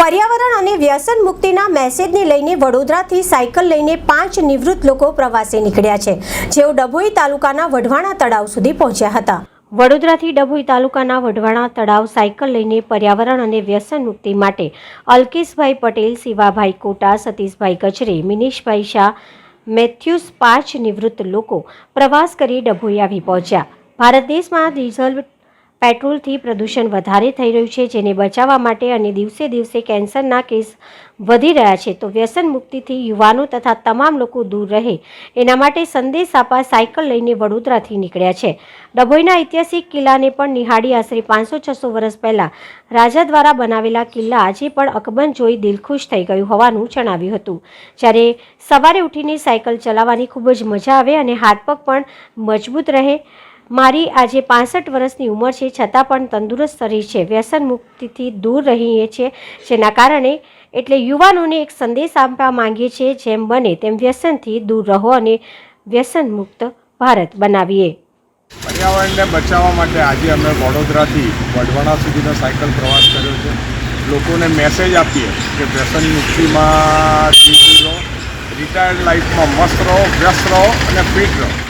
પર્યાવરણ અને વ્યસન મુક્તિના મેસેજને લઈને વડોદરાથી સાયકલ લઈને પાંચ નિવૃત્ત લોકો પ્રવાસે નીકળ્યા છે, જેઓ ડભોઈ તાલુકાના વઢવાણા તળાવ સુધી પહોંચ્યા હતા. વડોદરાથી ડભોઈ તાલુકાના વઢવાણા તળાવ સાયકલ લઈને પર્યાવરણ અને વ્યસન મુક્તિ માટે અલ્કેશભાઈ પટેલ, શિવાભાઈ કોટા, સતીશભાઈ કચરે મિનેશભાઈ શાહ, મેથ્યુસ પાંચ નિવૃત્ત લોકો પ્રવાસ કરી ડભોઈ આવી પહોંચ્યા. ભારત દેશમાં ડીઝલ પેટ્રોલથી પ્રદૂષણ વધારે થઈ રહ્યું છે, જેને બચાવવા માટે અને દિવસે દિવસે કેન્સરના કેસ વધી રહ્યા છે. તો વ્યસન મુક્તિથી યુવાનો તથા તમામ લોકો દૂર રહે, એના માટે સંદેશ આપવા સાયકલ લઈને વડોદરાથી નીકળ્યા છે. ડભોઈના ઐતિહાસિક કિલ્લાને પણ નિહાળી આશરે પાંચસો છસો વર્ષ પહેલાં રાજા દ્વારા બનાવેલા કિલ્લા આજે પણ અકબંધ જોઈ દિલખુશ થઈ ગયું હોવાનું જણાવ્યું હતું. જ્યારે સવારે ઉઠીને સાયકલ ચલાવવાની ખૂબ જ મજા આવે અને હાથ પગ પણ મજબૂત રહે મારી આજે પાસઠ વર્ષની ઉંમર છે, છતાં પણ તંદુરસ્ત શરીર છે. વ્યસન મુક્તિથી દૂર રહીએ છીએ, જેના કારણે એટલે યુવાનોને એક સંદેશ આપવા માંગીએ છીએ, જેમ બને તેમ વ્યસનથી દૂર રહો અને વ્યસન મુક્ત ભારત બનાવીએ. પર્યાવરણને બચાવવા માટે આજે અમે વડોદરાથી વઢવાણા સુધીનો સાયકલ પ્રવાસ કર્યો છે. લોકોને મેસેજ આપીએ કે વ્યસન મુક્તિમાં રિટાયર્ડ લાઈફમાં મસ્ત રહો, વ્યસ્ત રહો અને ફિટ રહો.